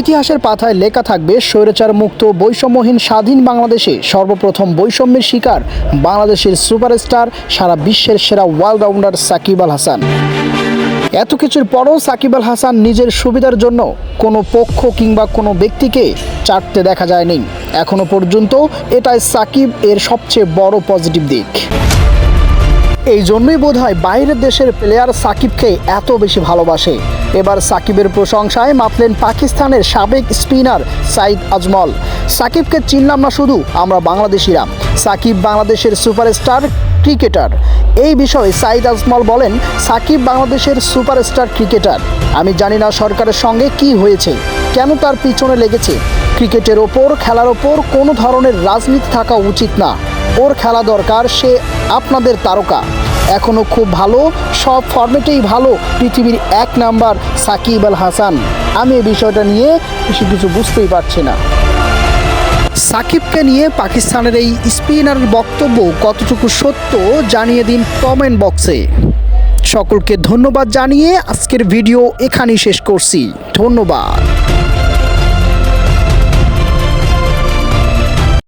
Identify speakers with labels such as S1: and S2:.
S1: ইতিহাসের পাতায় লেখা থাকবে, স্বৈরাচার মুক্ত বৈষম্যহীন স্বাধীন বাংলাদেশে সর্বপ্রথম বৈষম্যের শিকার বাংলাদেশের সুপারস্টার সারা বিশ্বের সেরা অলরাউন্ডার সাকিব আল হাসান। এত কিছুর পরও সাকিব আল হাসান নিজের সুবিধার জন্য কোনো পক্ষ কিংবা কোনো ব্যক্তিকে চাটতে দেখা যায়নি। এখনও পর্যন্ত এটাই সাকিব এর সবচেয়ে বড় পজিটিভ দিক। এই জন্যই বোধ হয় বাইরের দেশের প্লেয়ার সাকিবকে এত বেশি ভালোবাসে। এবার সাকিবের প্রশংসায় মাতলেন পাকিস্তানের সাবেক স্পিনার সাইদ আজমল। সাকিবকে চিনলাম না শুধু, আমরা বাংলাদেশিরা। সাকিব বাংলাদেশের সুপারস্টার ক্রিকেটার এই বিষয়ে সাইদ আজমল বলেন, সাকিব বাংলাদেশের সুপারস্টার ক্রিকেটার আমি জানি না সরকারের সঙ্গে কি হয়েছে, কেন তার পিছনে লেগেছে। ক্রিকেটের ওপর, খেলার ওপর কোনো ধরনের রাজনীতি থাকা উচিত না। ওর খেলা দরকার, সে আপনাদের তারকা। এখনও খুব ভালো, সব ফর্মেটেই ভালো, পৃথিবীর এক নাম্বার সাকিব আল হাসান। আমি এই বিষয়টা নিয়ে বেশি কিছু বুঝতেই পারছি না। সাকিবকে নিয়ে পাকিস্তানের এই স্পিনারের বক্তব্য কতটুকু সত্য জানিয়ে দিন কমেন্ট বক্সে। সকলকে ধন্যবাদ জানিয়ে আজকের ভিডিও এখানেই শেষ করছি। ধন্যবাদ।